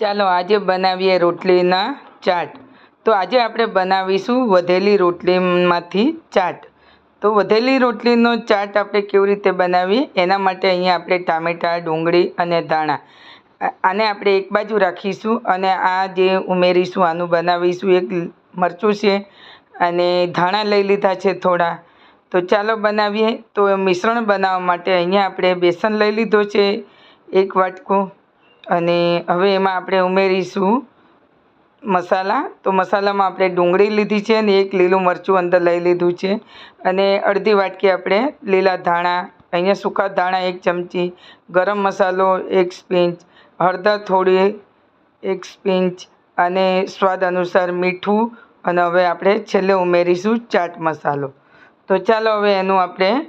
ચાલો આજે બનાવીએ રોટલીના ચાટ. તો આજે આપણે બનાવીશું વધેલી રોટલીમાંથી ચાટ. તો વધેલી રોટલીનો ચાટ આપણે કેવી રીતે બનાવીએ? એના માટે અહીંયા આપણે ટામેટાં, ડુંગળી અને ધાણા. આને આપણે એક બાજુ રાખીશું અને આ જે ઉમેરીશું, આનું બનાવીશું. એક મરચું છે અને ધાણા લઈ લીધા છે થોડા. તો ચાલો બનાવીએ. તો મિશ્રણ બનાવવા માટે અહીંયા આપણે બેસન લઈ લીધો છે, એક વાટકો. અને હવે એમાં આપણે ઉમેરીશું મસાલા. તો મસાલામાં આપણે ડુંગળી લીધી છે અને એક લીલું મરચું અંદર લઈ લીધું છે. અને અડધી વાટકી આપણે લીલા ધાણા, અહીંયા સૂકા ધાણા એક ચમચી, ગરમ મસાલો એક સ્પિંચ, હળદર થોડી એક સ્પિંચ અને સ્વાદ અનુસાર મીઠું. અને હવે આપણે છેલ્લે ઉમેરીશું ચાટ મસાલો. તો ચાલો હવે એનું આપણે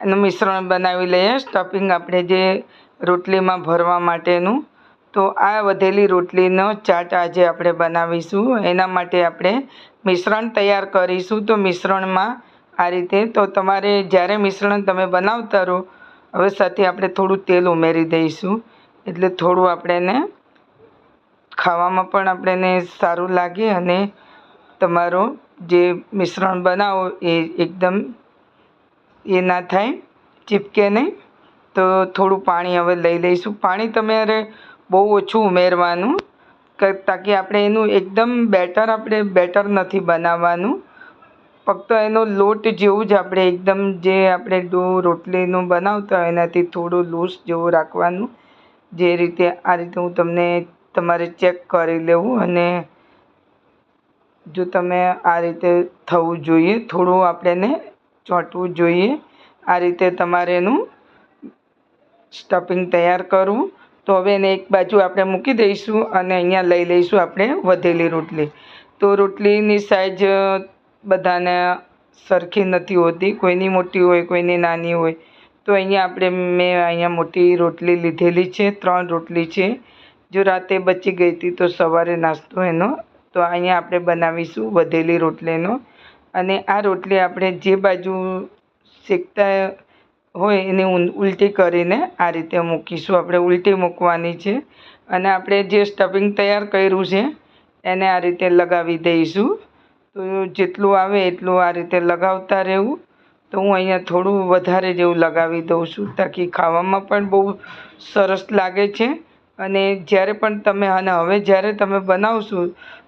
એનું મિશ્રણ બનાવી લઈએ. સ્ટફિંગ આપણે જે રોટલીમાં ભરવા માટેનું. તો આ વધેલી રોટલીનો ચાટ આજે આપણે બનાવીશું. એના માટે આપણે મિશ્રણ તૈયાર કરીશું. તો મિશ્રણમાં આ રીતે, તો તમારે જ્યારે મિશ્રણ તમે બનાવતા રહો, હવે સાથે આપણે થોડું તેલ ઉમેરી દઈશું. એટલે થોડું આપણે એને ખાવામાં પણ આપણને સારું લાગે અને તમારો જે મિશ્રણ બનાવો એ એકદમ એ ના થાય, ચીપકે નહીં. તો થોડું પાણી હવે લઈ લઈશું. પાણી તમારે બહુ ઓછું ઉમેરવાનું તાકી આપણે એનું એકદમ બેટર આપણે બેટર નથી બનાવવાનું. ફક્ત એનો લોટ જેવું જ આપણે એકદમ જે આપણે ડો રોટલીનું બનાવતા હોય એનાથી થોડું લૂઝ જેવું રાખવાનું. જે રીતે આ રીતે હું તમને તમારે ચેક કરી લેવું અને જો તમે આ રીતે થવું જોઈએ, થોડું આપણે એને ચોંટવું જોઈએ. આ રીતે તમારે એનું સ્ટફિંગ તૈયાર કરવું તો હવે એને એક બાજુ આપણે મૂકી દઈશું અને અહીંયા લઈ લઈશું આપણે વધેલી રોટલી. તો રોટલીની સાઇઝ બધાને સરખી નથી હોતી. કોઈની મોટી હોય, કોઈની નાની હોય. તો અહીંયા આપણે મેં અહીંયા મોટી રોટલી લીધેલી છે, ત્રણ રોટલી છે. જો રાતે બચી ગઈ હતી તો સવારે નાસ્તો એનો. તો અહીંયા આપણે બનાવીશું વધેલી રોટલીનો. અને આ રોટલી આપણે જે બાજુ શેકતા હોય એને ઉલટી કરીને આ રીતે મૂકીશું. આપણે ઉલટી મૂકવાની છે અને આપણે જે સ્ટફિંગ તૈયાર કર્યું છે એને આ રીતે લગાવી દઈશું. તો જેટલું આવે એટલું આ રીતે લગાવતા રહેવું. તો હું અહીંયા થોડું વધારે જેવું લગાવી દઉં છું તાકી ખાવામાં પણ બહુ સરસ લાગે છે. અને જ્યારે પણ તમે, અને હવે જ્યારે તમે બનાવશો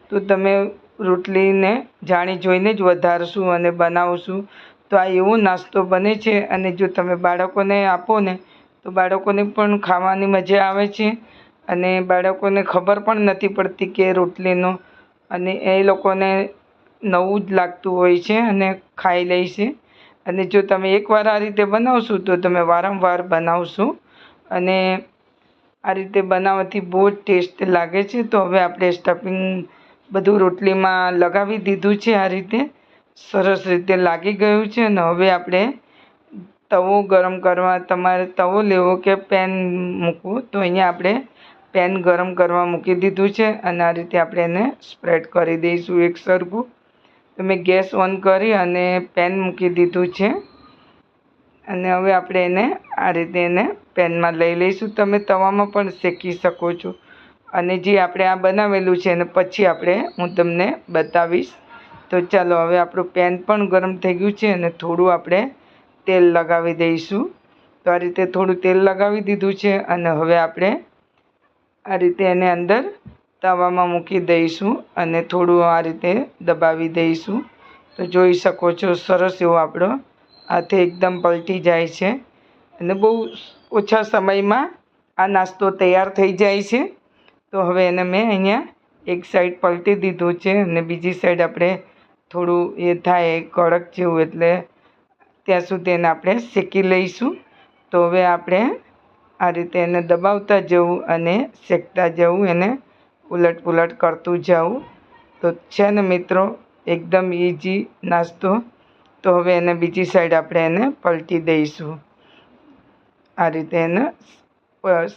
તો તમે રોટલીને જાણી જોઈને જ વધારશું અને બનાવશું. તો આ એવો નાસ્તો બને છે અને જો તમે બાળકોને આપો ને, તો બાળકોને પણ ખાવાની મજા આવે છે અને બાળકોને ખબર પણ નથી પડતી કે રોટલીનો અને એ લોકોને નવું જ લાગતું હોય છે અને ખાઈ લે છે. અને જો તમે એકવાર આ રીતે બનાવશો તો તમે વારંવાર બનાવશો અને આ રીતે બનાવવાથી બહુ જ ટેસ્ટ લાગે છે. તો હવે આપણે સ્ટફિંગ બધું રોટલીમાં લગાવી દીધું છે આ રીતે. સરસ રીતે લાગી ગયું છે અને હવે આપણે તવો ગરમ કરવા, તમારે તવો લેવો કે પેન મૂકવું, તો અહીંયા આપણે પેન ગરમ કરવા મૂકી દીધું છે અને આ રીતે આપણે એને સ્પ્રેડ કરી દઈશું એક સરખું. તો મેં ગેસ ઓન કરી અને પેન મૂકી દીધું છે. અને હવે આપણે એને આ રીતે એને પેનમાં લઈ લઈશું. તમે તવામાં પણ શેકી શકો છો. અને જે આપણે આ બનાવેલું છે એને પછી આપણે હું તમને બતાવીશ. તો ચાલો હવે આપણું પેન પણ ગરમ થઈ ગયું છે અને થોડું આપણે તેલ લગાવી દઈશું. તો આ રીતે થોડું તેલ લગાવી દીધું છે અને હવે આપણે આ રીતે એને અંદર તવામાં મૂકી દઈશું અને થોડું આ રીતે દબાવી દઈશું. તો જોઈ શકો છો સરસ એવો આપણો હાથે એકદમ પલટી જાય છે અને બહુ ઓછા સમયમાં આ નાસ્તો તૈયાર થઈ જાય છે. તો હવે એને મેં અહીંયા એક સાઈડ પલટી દીધું છે અને બીજી સાઈડ આપણે થોડું એ થાય કડક જેવું એટલે ત્યાં સુધી એને આપણે શેકી લઈશું. તો હવે આપણે આ રીતે એને દબાવતા જવું અને શેકતા જવું, એને ઉલટ પુલટ કરતું જવું. તો છે ને મિત્રો, એકદમ ઇઝી નાસ્તો. તો હવે એને બીજી સાઈડ આપણે એને પલટી દઈશું. આ રીતે એને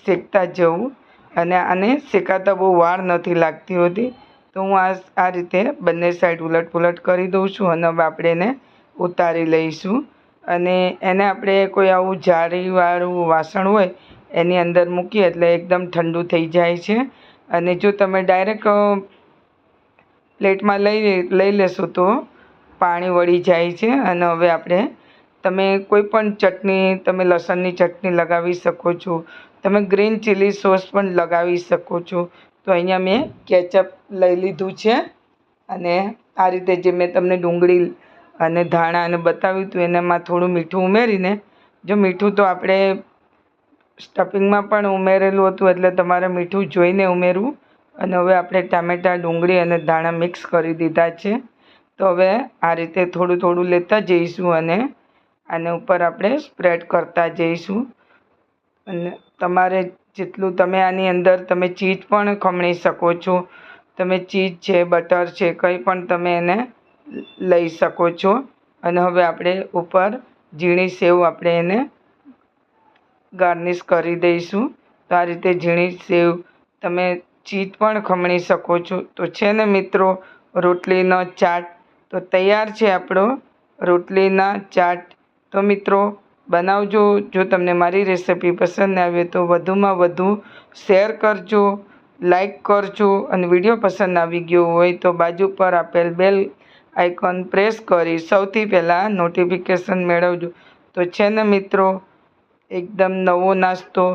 શેકતા જવું. અને આને શેકાતા બહુ વાર નથી લાગતી હોતી. તો હું આ આ રીતે બંને સાઈડ ઉલટ પુલટ કરી દઉં છું અને હવે આપણે એને ઉતારી લઈશું. અને એને આપણે કોઈ આવું જાળીવાળું વાસણ હોય, એની અંદર મૂકીએ એટલે એકદમ ઠંડુ થઈ જાય છે. અને જો તમે ડાયરેક્ટ પ્લેટમાં લઈ લઈ લેશો તો પાણી વળી જાય છે. અને હવે આપણે તમે કોઈ પણ ચટણી, તમે લસણની ચટણી લગાવી શકો છો. તમે ગ્રીન ચીલી સોસ પણ લગાવી શકો છો. તો અહીંયા મેં કેચઅપ લઈ લીધું છે અને આ રીતે જે મેં તમને ડુંગળી અને ધાણા અને બતાવ્યું હતું, એનામાં થોડું મીઠું ઉમેરીને, જો મીઠું તો આપણે સ્ટફિંગમાં પણ ઉમેરેલું હતું, એટલે તમારે મીઠું જોઈને ઉમેરવું. અને હવે આપણે ટામેટાં, ડુંગળી અને ધાણા મિક્સ કરી દીધા છે. તો હવે આ રીતે થોડું થોડું લેતા જઈશું અને આને ઉપર આપણે સ્પ્રેડ કરતા જઈશું. અને તમારે જેટલું તમે આની અંદર તમે ચીઝ પણ ખમણી શકો છો. તમે ચીઝ છે, બટર છે, કંઈ પણ તમે એને લઈ શકો છો. અને હવે આપણે ઉપર ઝીણી સેવ આપણે એને ગાર્નિશ કરી દઈશું. તો આ રીતે ઝીણી સેવ તમે ચીઝ પણ ખમણી શકો છો. તો છે ને મિત્રો, રોટલીનો ચાટ. તો તૈયાર છે આપણો રોટલીના ચાટ. તો મિત્રો બનાવજો. જો તમને મારી રેસિપી પસંદ આવે તો વધુમાં વધુ શેર કરજો લાઈક કરજો અને વીડિયો પસંદ આવી ગયો હોય તો બાજુ પર આપેલ બેલ આઇકોન પ્રેસ કરી સૌથી પહેલાં નોટિફિકેશન મેળવજો. તો છે ને મિત્રો, એકદમ નવો નાસ્તો.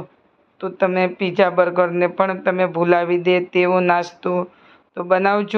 તો તમે પીઝા બર્ગરને પણ તમે ભૂલાવી દે તેવો નાસ્તો. તો બનાવજો.